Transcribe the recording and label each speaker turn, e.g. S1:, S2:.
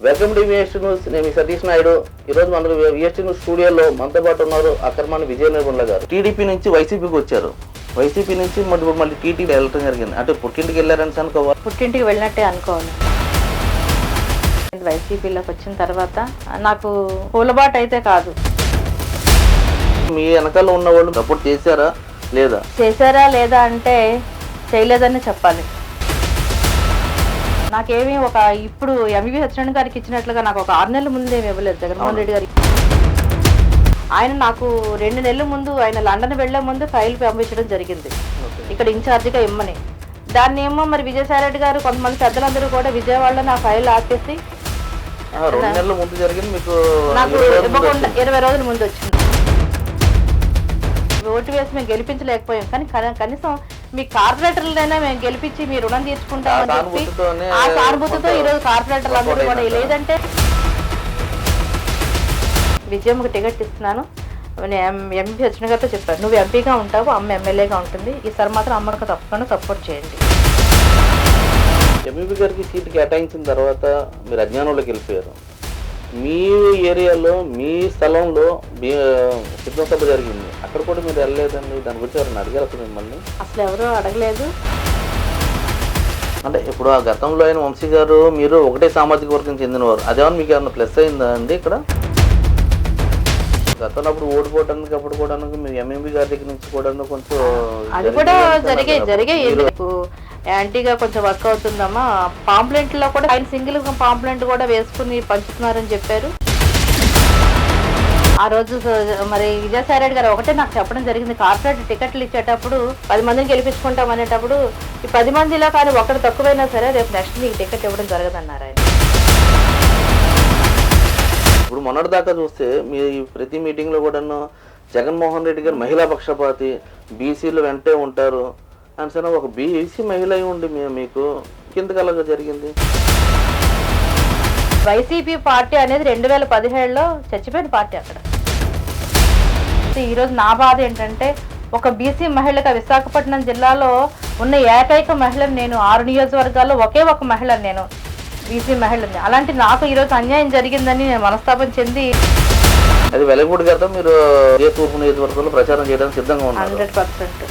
S1: Welcome to VST news నేను సతీష్ నాయుడు. ఈరోజు మన విఎస్టీ న్యూస్ స్టూడియోలో మనతో పాటు ఉన్నారు అక్రమాని విజయ నిర్మల గారు. టీడీపీ నుంచి వైసీపీకి వచ్చారు. వైసీపీ నుంచి మరి ఇప్పుడు మళ్ళీ టీటీడీ వెళ్ళటం జరిగింది. అంటే పుట్టింటికి వెళ్ళారని అనుకోవాలి.
S2: పుట్టింటికి వెళ్ళినట్టే అనుకోవాలి. వైసీపీలోకి వచ్చిన తర్వాత నాకు పూలబాటు అయితే కాదు.
S1: మీ వెనకాల ఉన్న వాళ్ళు సపోర్ట్ చేశారా? లేదా?
S2: చేశారా లేదా అంటే చేయలేదని చెప్పాలి. నాకేమీ ఒక ఇప్పుడు ఎంవి సత్యనారాయణ గారికి ఇచ్చినట్లుగా నాకు ఒక ఆరు నెలల ముందు ఏమి ఇవ్వలేదు జగన్మోహన్ రెడ్డి గారికి. ఆయన నాకు రెండు నెలల ముందు ఆయన లండన్ వెళ్ళే ముందు ఫైల్ పంపించడం జరిగింది. ఇక్కడ ఇన్ఛార్జిగా ఇమ్మని. దాన్ని ఏమో మరి విజయసాయి రెడ్డి గారు కొంతమంది పెద్దలందరూ కూడా విజయవాడలో నా ఫైల్ ఆపేసి నాకు
S1: ఇరవై రోజుల ముందు
S2: ఇవ్వకుండా
S1: వచ్చింది.
S2: ఇరవై రోజుల ముందు వచ్చింది. ఓటు వేసి మేము గెలిపించలేకపోయాం. కన- కనీసం మీ కార్పొరేటర్లైనా మేము గెలిపించి మీ రుణం తీర్చుకుంటామని చెప్పి ఆ సానుభూతితో ఈరోజు కార్పొరేటర్లు అందరూ కూడా లేదంటే విజయంకి టికెట్ ఇస్తున్నాను. ఎంపీ వచ్చిన గారితో చెప్పాను. నువ్వు ఎంపీగా ఉంటావు అమ్మ ఎమ్మెల్యేగా ఉంటుంది. ఈసారి మాత్రం అమ్మకు తప్పకుండా సపోర్ట్ చేయండి.
S1: ఎంఈబీ గారికి సీట్ కేటాయించిన తర్వాత మీరు అజ్ఞానంలోకి వెళ్ళిపోయారు. మీ ఏరియాలో మీ స్థలంలో మీ సిద్ధం సభ జరిగింది. అక్కడ కూడా మీరు వెళ్ళలేదండి. దాని గురించి ఎవరైనా అడిగారు అసలు మిమ్మల్ని?
S2: అసలు ఎవరూ అడగలేదు.
S1: అంటే ఇప్పుడు ఆ గతంలో అయిన వంశీ గారు మీరు ఒకటే సామాజిక వర్గం చెందినవారు. అదేమన్నా మీకు ఏమన్నా ప్లస్ అయిందా అండి ఇక్కడ? గతంలో అప్పుడు ఓడిపోవడానికి అప్పుడు కూడా మీరు ఎంఎంబీ గారి దగ్గర నుంచి కూడా కొంచెం
S2: అది కూడా జరిగే. జరిగే ఎందుకు? యాంటీగా కొంచెం వర్క్ అవుతుందమ్మా. పాంప్లెంట్లో కూడా ఆయన సింగిల్ పాంప్లెంట్ కూడా వేసుకుని పంచుతున్నారని చెప్పారు. ఆ రోజు మరి విజయసాయి రెడ్డి గారు ఒకటే నాకు చెప్పడం జరిగింది. కార్పొరేట్ టికెట్లు ఇచ్చేటప్పుడు పది మందిని గెలిపించుకుంటాం అనేటప్పుడు ఈ పది మందిలో కానీ ఒకటి తక్కువైనా సరే రేపు నెక్స్ట్ నీకు టికెట్ ఇవ్వడం జరగదన్నారు ఆయన.
S1: ఇప్పుడు మొన్నటి దాకా చూస్తే మీ ప్రతి మీటింగ్లో కూడాను జగన్మోహన్ రెడ్డి గారు మహిళా పక్షపాతి బీసీలు వెంటే ఉంటారు అని సరే ఒక బీసీ మహిళ అయి ఉండి మీకు కిందకి అలాగా జరిగింది?
S2: వైసీపీ పార్టీ అనేది రెండు వేల పదిహేడులో చచ్చిపోయిన పార్టీ అక్కడ. ఈరోజు నా బాధ ఏంటంటే ఒక బీసీ మహిళగా విశాఖపట్నం జిల్లాలో ఉన్న ఏకైక మహిళను నేను ఆరు నియోజకవర్గాల్లో ఒకే ఒక మహిళ నేను బీసీ మహిళని. అలాంటి నాకు ఈరోజు అన్యాయం జరిగిందని నేను మనస్తాపం చెంది
S1: అది వెలగపూడి గారితో మీరు ఏ తూర్పు నియోజకవర్గంలో ప్రచారం చేయడానికి సిద్ధంగా ఉన్నారు?
S2: Hundred percent.